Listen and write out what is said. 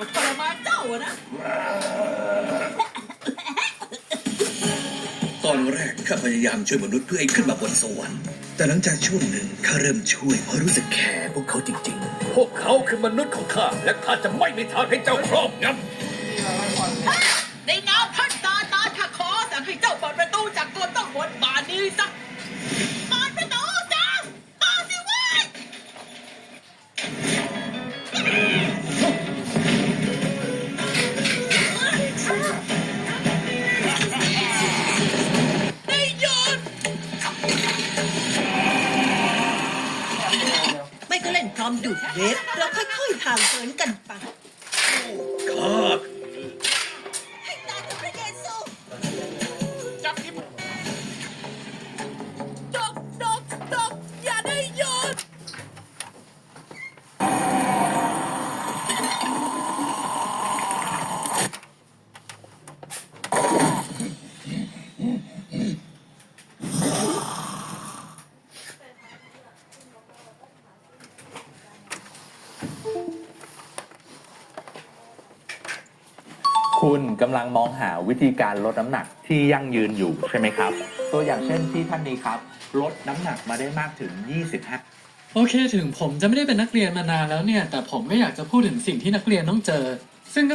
มาทรมานเจ้าอะนะ ตอนแรกข้าพยายามช่วยมนุษย์เพื่อให้ขึ้นมาบนสวรรค์ แต่หลังจากช่วงหนึ่งข้าเริ่มช่วยเพราะรู้สึกแคร์พวกเขาจริงพวกเขาคือมนุษย์ของข้า และข้าจะไม่มีทางให้เจ้าครอบงในพร้อมดูดเวฟเราค่อยๆห่างเหินกันไป โอ้ คุณกำลังมองหาวิธีการลดน้ำหนักที่ยั่งยืนอยู่ใช่ไหมครับ ตัวอย่างเช่นที่ท่านนี้ครับ ลดน้ำหนักมาได้มากถึง 25 โอเคถึงผมจะไม่ได้เป็นนักเรียนมานานแล้วเนี่ย แต่ผมก็อยากจะพูดถึงสิ่งที่นักเรียนต้องเจอ ซึ่งก็